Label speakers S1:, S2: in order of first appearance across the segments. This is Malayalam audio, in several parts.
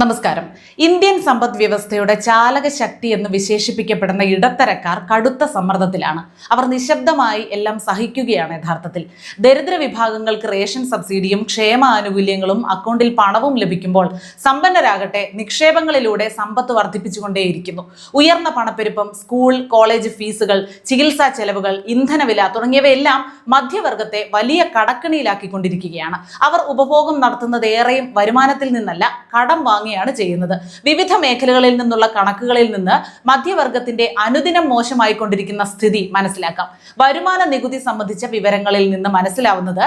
S1: നമസ്കാരം. ഇന്ത്യൻ സമ്പദ് വ്യവസ്ഥയുടെ ചാലകശക്തി എന്ന് വിശേഷിപ്പിക്കപ്പെടുന്ന ഇടത്തരക്കാർ കടുത്ത സമ്മർദ്ദത്തിലാണ്. അവർ നിശബ്ദമായി എല്ലാം സഹിക്കുകയാണ് യഥാർത്ഥത്തിൽ. ദരിദ്ര വിഭാഗങ്ങൾക്ക് റേഷൻ സബ്സിഡിയും ക്ഷേമ ആനുകൂല്യങ്ങളും അക്കൗണ്ടിൽ പണവും ലഭിക്കുമ്പോൾ സമ്പന്നരാകട്ടെ നിക്ഷേപങ്ങളിലൂടെ സമ്പത്ത് വർദ്ധിപ്പിച്ചുകൊണ്ടേയിരിക്കുന്നു. ഉയർന്ന പണപ്പെരുപ്പം സ്കൂൾ കോളേജ് ഫീസുകൾ ചികിത്സാ ചെലവുകൾ ഇന്ധനവില തുടങ്ങിയവയെല്ലാം മധ്യവർഗത്തെ വലിയ കടക്കണിയിലാക്കിക്കൊണ്ടിരിക്കുകയാണ്. അവർ ഉപഭോഗം നടത്തുന്നത് ഏറെയും വരുമാനത്തിൽ നിന്നല്ല കടം വാങ്ങിയാണ് ചെയ്യുന്നത്. വിവിധ മേഖലകളിൽ നിന്നുള്ള കണക്കുകളിൽ നിന്ന് മധ്യവർഗത്തിന്റെ അനുദിനം മോശമായിക്കൊണ്ടിരിക്കുന്ന സ്ഥിതി മനസ്സിലാക്കാം. വരുമാന നികുതി സംബന്ധിച്ച വിവരങ്ങളിൽ നിന്ന് മനസ്സിലാവുന്നത്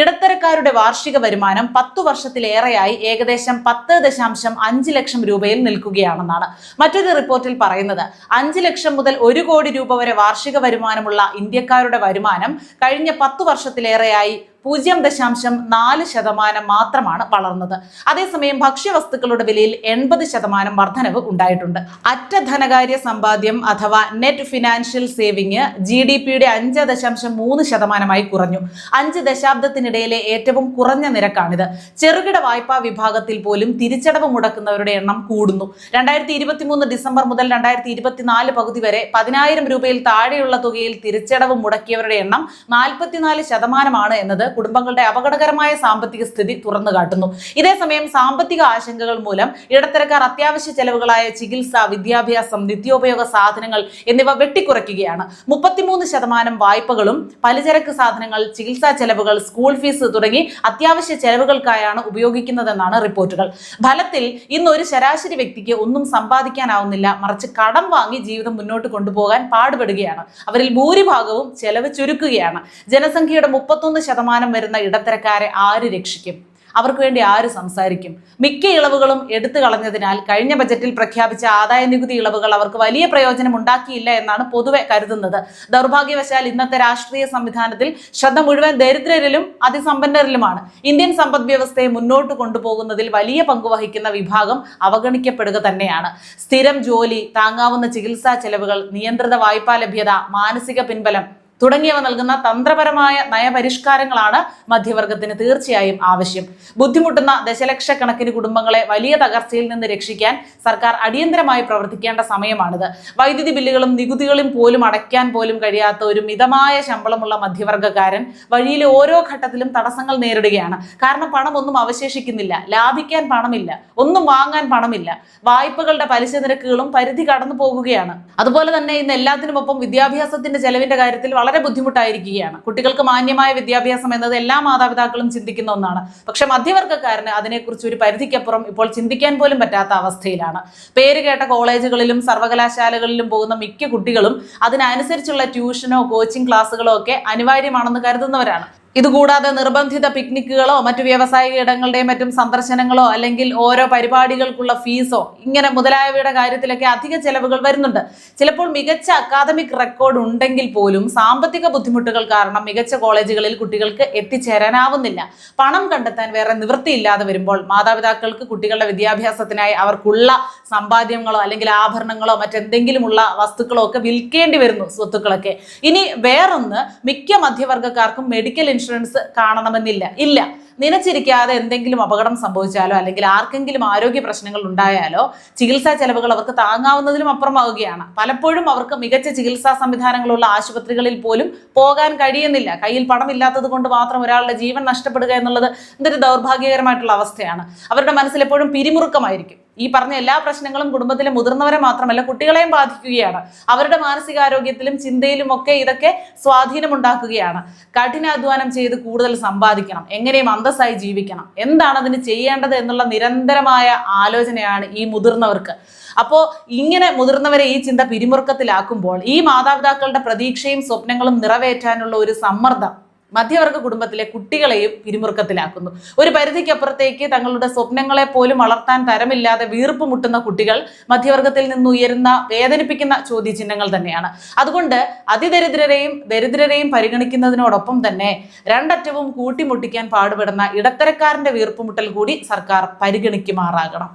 S1: ഇടത്തരക്കാരുടെ വാർഷിക വരുമാനം പത്തു വർഷത്തിലേറെയായി ഏകദേശം പത്ത് ദശാംശം അഞ്ച് ലക്ഷം രൂപയിൽ നിൽക്കുകയാണെന്നാണ്. മറ്റൊരു റിപ്പോർട്ടിൽ പറയുന്നത് അഞ്ച് ലക്ഷം മുതൽ ഒരു കോടി രൂപ വരെ വാർഷിക വരുമാനമുള്ള ഇന്ത്യക്കാരുടെ വരുമാനം കഴിഞ്ഞ പത്തു വർഷത്തിലേറെയായി പൂജ്യം ദശാംശം നാല് ശതമാനം മാത്രമാണ് വളർന്നത്. അതേസമയം ഭക്ഷ്യവസ്തുക്കളുടെ വിലയിൽ എൺപത് ശതമാനം വർധനവ് ഉണ്ടായിട്ടുണ്ട്. അറ്റ ധനകാര്യ സമ്പാദ്യം അഥവാ net financial saving G D പിയുടെ അഞ്ച് ദശാംശം മൂന്ന് ശതമാനമായി കുറഞ്ഞു. അഞ്ച് ദശാബ്ദത്തിനിടയിലെ ഏറ്റവും കുറഞ്ഞ നിരക്കാണിത്. ചെറുകിട വായ്പാ വിഭാഗത്തിൽ പോലും തിരിച്ചടവ് മുടക്കുന്നവരുടെ എണ്ണം കൂടുന്നു. രണ്ടായിരത്തി ഇരുപത്തി മൂന്ന് ഡിസംബർ മുതൽ രണ്ടായിരത്തി ഇരുപത്തിനാല് പകുതി വരെ പതിനായിരം രൂപയിൽ താഴെയുള്ള തുകയിൽ തിരിച്ചടവ് മുടക്കിയവരുടെ എണ്ണം നാൽപ്പത്തിനാല് ശതമാനമാണ് എന്നത് കുടുംബങ്ങളുടെ അപകടകരമായ സാമ്പത്തിക സ്ഥിതി തുറന്നു കാട്ടുന്നു. ഇതേസമയം സാമ്പത്തിക ആശങ്കകൾ മൂലം ഇടത്തരക്കാർ അത്യാവശ്യ ചെലവുകളായ ചികിത്സ വിദ്യാഭ്യാസം നിത്യോപയോഗ സാധനങ്ങൾ എന്നിവ വെട്ടിക്കുറയ്ക്കുകയാണ്. മുപ്പത്തിമൂന്ന് ശതമാനം വായ്പകളും പലചരക്ക് സാധനങ്ങൾ ചികിത്സാ ചെലവുകൾ സ്കൂൾ ഫീസ് തുടങ്ങി അത്യാവശ്യ ചെലവുകൾക്കായാണ് ഉപയോഗിക്കുന്നതെന്നാണ് റിപ്പോർട്ടുകൾ. ഫലത്തിൽ ഇന്ന് ഒരു ശരാശരി വ്യക്തിക്ക് ഒന്നും സമ്പാദിക്കാനാവുന്നില്ല. മറിച്ച് കടം വാങ്ങി ജീവിതം മുന്നോട്ട് കൊണ്ടുപോകാൻ പാടുപെടുകയാണ്. അവരിൽ ഭൂരിഭാഗവും ചെലവ് ചുരുക്കുകയാണ്. ജനസംഖ്യയുടെ മുപ്പത്തൊന്ന് ശതമാനം വരുന്ന ഇടത്തരക്കാരെ ആര് രക്ഷിക്കും? അവർക്ക് വേണ്ടി ആര് സംസാരിക്കും? മിക്ക ഇളവുകളും എടുത്തു കളഞ്ഞതിനാൽ കഴിഞ്ഞ ബജറ്റിൽ പ്രഖ്യാപിച്ച ആദായ നികുതി ഇളവുകൾ അവർക്ക് വലിയ പ്രയോജനം ഉണ്ടാക്കിയില്ല എന്നാണ് പൊതുവെ കരുതുന്നത്. ദൗർഭാഗ്യവശാൽ ഇന്നത്തെ രാഷ്ട്രീയ സംവിധാനത്തിൽ ശ്രദ്ധ മുഴുവൻ ദരിദ്രരിലും അതിസമ്പന്നരിലുമാണ്. ഇന്ത്യൻ സമ്പദ് വ്യവസ്ഥയെ മുന്നോട്ട് കൊണ്ടുപോകുന്നതിൽ വലിയ പങ്കുവഹിക്കുന്ന വിഭാഗം അവഗണിക്കപ്പെടുക തന്നെയാണ്. സ്ഥിരം ജോലി താങ്ങാവുന്ന ചികിത്സാ ചെലവുകൾ നിയന്ത്രിത വായ്പാ ലഭ്യത മാനസിക പിൻബലം തുടങ്ങിയവ നൽകുന്ന തന്ത്രപരമായ നയപരിഷ്കാരങ്ങളാണ് മധ്യവർഗത്തിന് തീർച്ചയായും ആവശ്യം. ബുദ്ധിമുട്ടുന്ന ദശലക്ഷക്കണക്കിന് കുടുംബങ്ങളെ വലിയ തകർച്ചയിൽ നിന്ന് രക്ഷിക്കാൻ സർക്കാർ അടിയന്തരമായി പ്രവർത്തിക്കേണ്ട സമയമാണിത്. വൈദ്യുതി ബില്ലുകളും നികുതികളും പോലും അടയ്ക്കാൻ പോലും കഴിയാത്ത ഒരു മിതമായ ശമ്പളമുള്ള മധ്യവർഗക്കാരൻ വഴിയിലെ ഓരോ ഘട്ടത്തിലും തടസ്സങ്ങൾ നേരിടുകയാണ്. കാരണം പണം ഒന്നും അവശേഷിക്കുന്നില്ല. ലാഭിക്കാൻ പണമില്ല. ഒന്നും വാങ്ങാൻ പണമില്ല. വായ്പകളുടെ പലിശ നിരക്കുകളും പരിധി കടന്നു പോകുകയാണ്. അതുപോലെ തന്നെ ഇന്ന് എല്ലാത്തിനുമൊപ്പം വിദ്യാഭ്യാസത്തിന്റെ ചെലവിന്റെ കാര്യത്തിൽ വളരെ ബുദ്ധിമുട്ടായിരിക്കുകയാണ്. കുട്ടികൾക്ക് മാന്യമായ വിദ്യാഭ്യാസം എന്നത് എല്ലാ മാതാപിതാക്കളും ചിന്തിക്കുന്ന ഒന്നാണ്. പക്ഷെ മധ്യവർഗക്കാരന് അതിനെക്കുറിച്ച് ഒരു പരിധിക്കപ്പുറം ഇപ്പോൾ ചിന്തിക്കാൻ പോലും പറ്റാത്ത അവസ്ഥയിലാണ്. പേര് കേട്ട കോളേജുകളിലും സർവകലാശാലകളിലും പോകുന്ന മിക്ക കുട്ടികളും അതിനനുസരിച്ചുള്ള ട്യൂഷനോ കോച്ചിങ് ക്ലാസ്സുകളോ ഒക്കെ അനിവാര്യമാണെന്ന് കരുതുന്നവരാണ്. ഇതുകൂടാതെ നിർബന്ധിത പിക്നിക്കുകളോ മറ്റു വ്യാവസായിക ഇടങ്ങളുടെയും മറ്റും സന്ദർശനങ്ങളോ അല്ലെങ്കിൽ ഓരോ പരിപാടികൾക്കുള്ള ഫീസോ ഇങ്ങനെ മുതലായവയുടെ കാര്യത്തിലൊക്കെ അധിക ചെലവുകൾ വരുന്നുണ്ട്. ചിലപ്പോൾ മികച്ച അക്കാദമിക് റെക്കോർഡ് ഉണ്ടെങ്കിൽ പോലും സാമ്പത്തിക ബുദ്ധിമുട്ടുകൾ കാരണം മികച്ച കോളേജുകളിൽ കുട്ടികൾക്ക് എത്തിച്ചേരാനാവുന്നില്ല. പണം കണ്ടെത്താൻ വേറെ നിവൃത്തിയില്ലാതെ വരുമ്പോൾ മാതാപിതാക്കൾക്ക് കുട്ടികളുടെ വിദ്യാഭ്യാസത്തിനായി അവർക്കുള്ള സമ്പാദ്യങ്ങളോ അല്ലെങ്കിൽ ആഭരണങ്ങളോ മറ്റെന്തെങ്കിലുമുള്ള വസ്തുക്കളോ ഒക്കെ വിൽക്കേണ്ടി വരുന്നു സ്വത്തുക്കളൊക്കെ. ഇനി വേറൊന്ന് മിക്ക മധ്യവർഗക്കാർക്കും മെഡിക്കൽ ഇൻഷുറൻസ് കാണണമെന്നില്ല. ഇല്ല. നനച്ചിരിക്കാതെ എന്തെങ്കിലും അപകടം സംഭവിച്ചാലോ അല്ലെങ്കിൽ ആർക്കെങ്കിലും ആരോഗ്യ പ്രശ്നങ്ങൾ ഉണ്ടായാലോ ചികിത്സാ ചെലവുകൾ അവർക്ക് താങ്ങാവുന്നതിലും അപ്പുറമാവുകയാണ്. പലപ്പോഴും അവർക്ക് മികച്ച ചികിത്സാ സംവിധാനങ്ങളുള്ള ആശുപത്രികളിൽ പോലും പോകാൻ കഴിയുന്നില്ല. കയ്യിൽ പണമില്ലാത്തത് കൊണ്ട് മാത്രം ഒരാളുടെ ജീവൻ നഷ്ടപ്പെടുക എന്നുള്ളത് എന്തൊരു ദൗർഭാഗ്യകരമായിട്ടുള്ള അവസ്ഥയാണ്. അവരുടെ മനസ്സിലെപ്പോഴും പിരിമുറുക്കമായിരിക്കും. ഈ പറഞ്ഞ എല്ലാ പ്രശ്നങ്ങളും കുടുംബത്തിലെ മുതിർന്നവരെ മാത്രമല്ല കുട്ടികളെയും ബാധിക്കുകയാണ്. അവരുടെ മാനസികാരോഗ്യത്തിലും ചിന്തയിലും ഒക്കെ ഇതൊക്കെ സ്വാധീനമുണ്ടാക്കുകയാണ്. കഠിനാധ്വാനം ചെയ്ത് കൂടുതൽ സമ്പാദിക്കണം. എങ്ങനെയും അന്തസ്സായി ജീവിക്കണം. എന്താണ് അതിന് ചെയ്യേണ്ടത് എന്നുള്ള നിരന്തരമായ ആലോചനയാണ് ഈ മുതിർന്നവർക്ക്. അപ്പോൾ ഇങ്ങനെ മുതിർന്നവരെ ഈ ചിന്ത പിരിമുറുക്കത്തിലാക്കുമ്പോൾ ഈ മാതാപിതാക്കളുടെ പ്രതീക്ഷയും സ്വപ്നങ്ങളും നിറവേറ്റാനുള്ള ഒരു സമ്മർദ്ദം മധ്യവർഗ കുടുംബത്തിലെ കുട്ടികളെയും പിരിമുറുക്കത്തിലാക്കുന്നു. ഒരു പരിധിക്കപ്പുറത്തേക്ക് തങ്ങളുടെ സ്വപ്നങ്ങളെ പോലും വളർത്താൻ തരമില്ലാതെ വീർപ്പ് മുട്ടുന്ന കുട്ടികൾ മധ്യവർഗത്തിൽ നിന്ന് ഉയരുന്ന വേദനിപ്പിക്കുന്ന ചോദ്യചിഹ്നങ്ങൾ തന്നെയാണ്. അതുകൊണ്ട് അതിദരിദ്രരെയും ദരിദ്രരെയും പരിഗണിക്കുന്നതിനോടൊപ്പം തന്നെ രണ്ടറ്റവും കൂട്ടിമുട്ടിക്കാൻ പാടുപെടുന്ന ഇടത്തരക്കാരന്റെ വീർപ്പുമുട്ടൽ കൂടി സർക്കാർ പരിഗണിക്കുമാറാകണം.